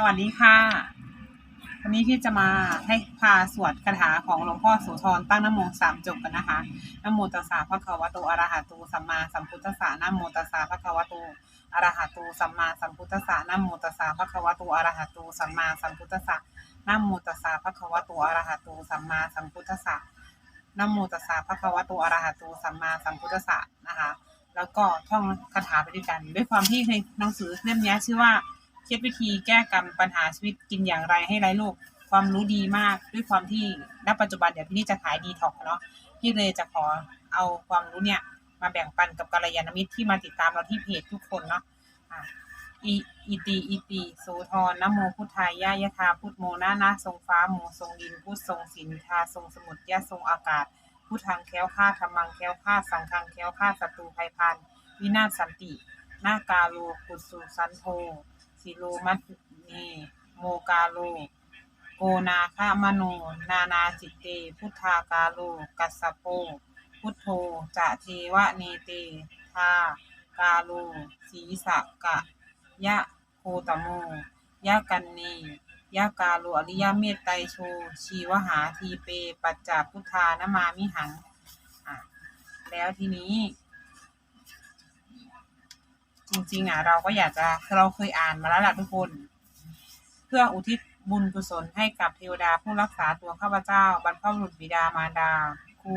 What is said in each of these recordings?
สวัสดีค่ะ วันนี้พี่จะมาให้พาสวดคาถาของหลวงพ่อโสุธรตั้งนะโมสามจบกันนะคะนะโมตัสสะภะคะวะโตอะระหะโตสัมมาสัมพุทธัสสะนะโมตัสสะภะคะวะโตอะระหะโตสัมมาสัมพุทธัสสะนโมตัสสะภะคะวะโตอะระหะโตสัมมาสัมพุทธัสสะนโมตัสสะภะคะวะโตอะระหะโตสัมมาสัมพุทธัสสะนโมตัสสะภะคะวะโตอะระหะโตสัมมาสัมพุทธัสสะนะคะ แล้วก็ท่องคาถาไปด้วยกัน ด้วยความที่ในหนังสือเล่มนี้ชื่อว่า คล็ดวิธีแก้กรรมปัญหาชีวิตกินอย่างไรให้ไร้โรคความรู้ดีมากด้วยความที่ณปัจจุบันเดี๋ยวพี่นี่จะขายดีท็อกเนาะพี่เลยจะขอเอาความรู้เนี่ยมาแบ่งปันกับกัลยาณมิตรที่มาติดตามเราที่เพจทุกคนเนาะอีอีตีอีตีโสธรนะโมพุทธายะยะธาพุทโมนานะทรงฟ้าโมทรงดินพุทธทรงสินทาทรงสมุทรยะทรงอากาศพุทธังแค้วคลาธรรมังแค้วคลาสังฆังแค้วคลาศัตรูภัยพันวินาศสันติ นากาโลกุสุสันโท สิโลมัตเนโมกาโล โกนาคามโน นานาจิตเต พุทธากาโล กัสสโป พุทโธจะเทวะเนเตทากาโลสีสะกะ ยะโคตโม ยะกันเนยะกาโลอริยเมตไตรโช ชีวหาทีเป ปัจจาพุทธานมามิหังอะแล้วทีนี้ ริงๆอะเราก็อยากจะเราเคยอ่านมาแล้วล่ะทุกคน เพื่ออุทิศบุญกุศลให้กับเทวดาผู้รักษาตัวข้าพเจ้า บรรพบุรุษบิดามารดา ครู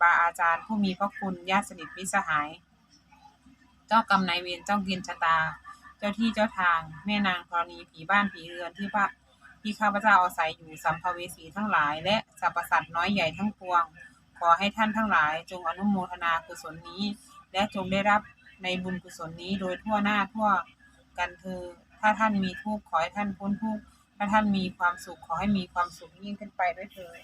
บาอาจารย์ ผู้มีพระคุณญาติสนิทมิสหาย เจ้ากรรมนายเวรเจ้าเกณฑ์ชะตา เจ้าที่เจ้าทาง แม่นางธรณีผีบ้านผีเรือนที่พระที่ข้าพเจ้าอาศัยอยู่สัมภเวสีทั้งหลาย และสรรพสัตว์น้อยใหญ่ทั้งปวง ขอให้ท่านทั้งหลาย จงอนุโมทนากุศลนี้ และจงได้รับ ในบุญกุศลนี้โดยทั่วหน้าทั่วกันเธอ ถ้าท่านมีทุกข์ขอให้ท่านพ้นทุกข์ ถ้าท่านมีความสุขขอให้มีความสุขยิ่งขึ้นไปด้วยเถิด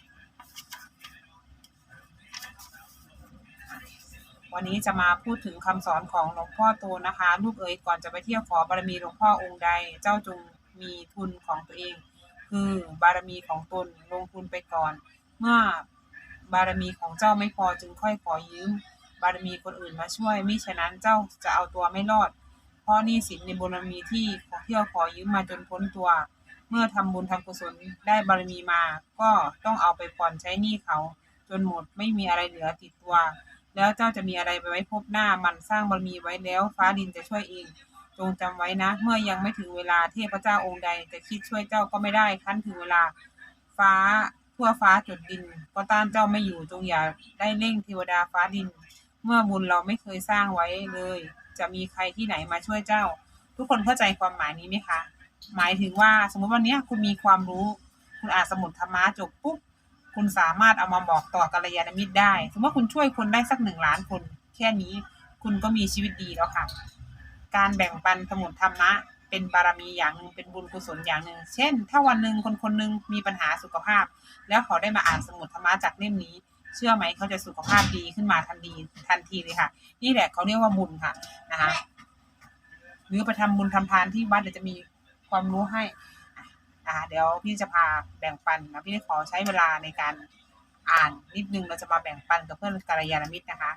วันนี้จะมาพูดถึงคำสอนของหลวงพ่อโตนะคะ ลูกเอ๋ยก่อนจะไปเที่ยวขอบารมีหลวงพ่อองค์ใด เจ้าจงมีทุนของตัวเอง คือบารมีของตนลงทุนไปก่อน เมื่อบารมีของเจ้าไม่พอจึงค่อยขอยืมารมีคนอื่นมาช่วยมิฉะนั้นเจ้าจะเอาตัวไม่รอด เพราะนี่สินในบารมีที่ขอเที่ยวขอยืมมาจนพ้นตัว เมื่อทำบุญทำกุศลได้บารมีมา ก็ต้องเอาไปผ่อนใช้หนี้เขา จนหมดไม่มีอะไรเหลือติดตัว แล้วเจ้าจะมีอะไรไปไว้พบหน้ามันสร้างบารมีไว้แล้วฟ้าดินจะช่วยเองจงจำไว้นะ เมื่อยังไม่ถึงเวลาเทพเจ้าองค์ใดจะคิดช่วยเจ้าก็ไม่ได้คั้นถึงเวลา ฟ้าทั่วฟ้าจดดิน ก็ต้านเจ้าไม่อยู่จงอย่าได้เร่งเทวดาฟ้าดิน เมื่อบุญเราไม่เคยสร้างไว้เลย จะมีใครที่ไหนมาช่วยเจ้า ทุกคนเข้าใจความหมายนี้ไหมคะ หมายถึงว่าสมมติวันนี้คุณมีความรู้ คุณอ่านสมุดธรรมะจบปุ๊บคุณสามารถเอามาบอกต่อกัลยาณมิตรได้ สมมติว่าคุณช่วยคนได้สักหนึ่งล้านคน แค่นี้คุณก็มีชีวิตดีแล้วค่ะ การแบ่งปันสมุดธรรมะ เป็นบารมีอย่างหนึ่งเป็นบุญกุศลอย่างหนึ่ง เช่น ถ้าวันหนึ่งคนคนหนึ่งมีปัญหาสุขภาพ แล้วเขาได้มาอ่านสมุดธรรมะจากเล่มนี้ เชื่อไหมเขาจะสุขภาพดีขึ้นมาทันทีทันทีเลยค่ะ นี่แหละเขาเรียกว่าบุญค่ะนะคะหรือไปทำบุญทำทานที่วัดเดี๋ยวจะมีความรู้ให้อ่าเดี๋ยวพี่จะพาแบ่งปันนะพี่ขอใช้เวลาในการอ่านนิดนึงเราจะมาแบ่งปันกับเพื่อนกัลยาณมิตรนะคะ